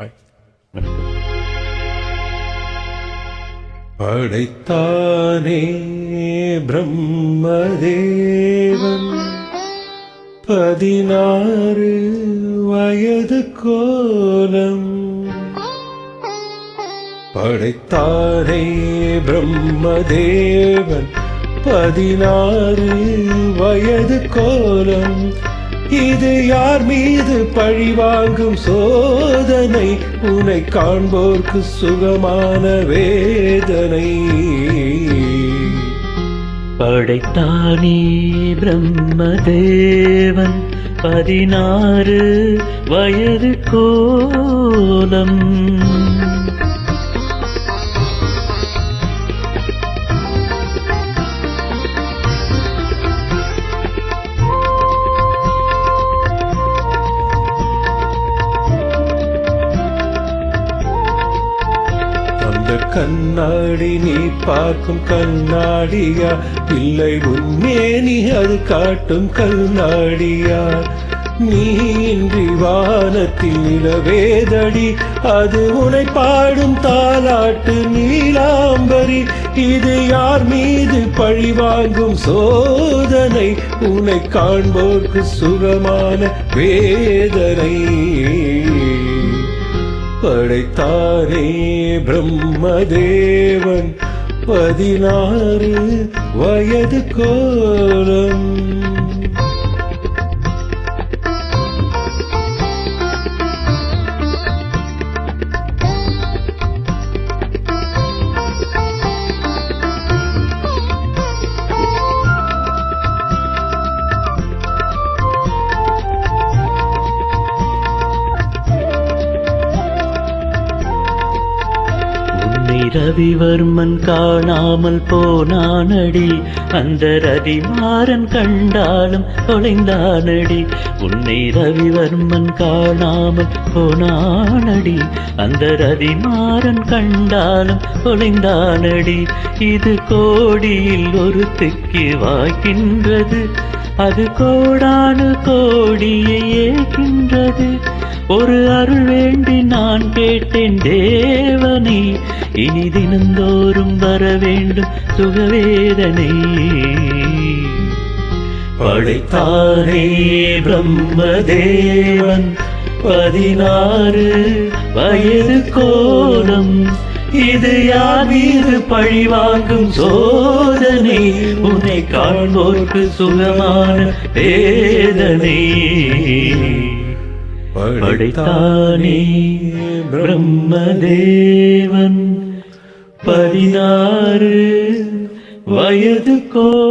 Hi படைத்தானே Brahmadevan. பதினாறு வயது கோலம். படைத்தானே பிரம்மதேவன். பதினாறு வயது கோலம். இது யார் மீது பழிவாங்கும் சோதனை? உனை காண்போர்க்கு சுகமான வேதனை. படைத்தானே பிரம்மதேவன் பதினாறு வயது கோலம். கண்ணாடி நீ பார்க்கும் கண்ணாடியா? இல்லை உண்மேனி அது காட்டும் கண்ணாடியா? நீ இன்றி வானத்தில் நிலவேதடி அது உனை பாடும் தாலாட்டு நீலாம்பரி. இது யார் மீது பழிவாங்கும் சோதனை? உனை காண்போர்க்கு சுகமான வேதனை. படைத்தாரே பிரம்மதேவன். பதினாறு வயது கோலம். ரவிவர்மன் காணாமல் போனானடி. அந்த ரதிமாறன் கண்டாலும் தொலைந்தானடி. உன்னை ரவிவர்மன் காணாமல் போனானடி. அந்த ரதிமாறன் கண்டாலும் தொலைந்தானடி. இது கோடியில் ஒரு திக்கி வாய்க்கின்றது. அது கோடானு கோடியை ஏகின்றது ஒரு அருள் வேண்டி நான் கேட்டேன் தேவனை. இனி தினந்தோறும் வர வேண்டும் சுகவேதனை. படைத்தாரே பிரம்மதேவன் பதினாறு வயது கோலம். இது யார் மீது பழிவாங்கும் சோதனை. உன்னை காண்போர்க்கு சுகமான வேதனை. படைத்தானே பிரம்மதேவன். பதினாறு வயது கோ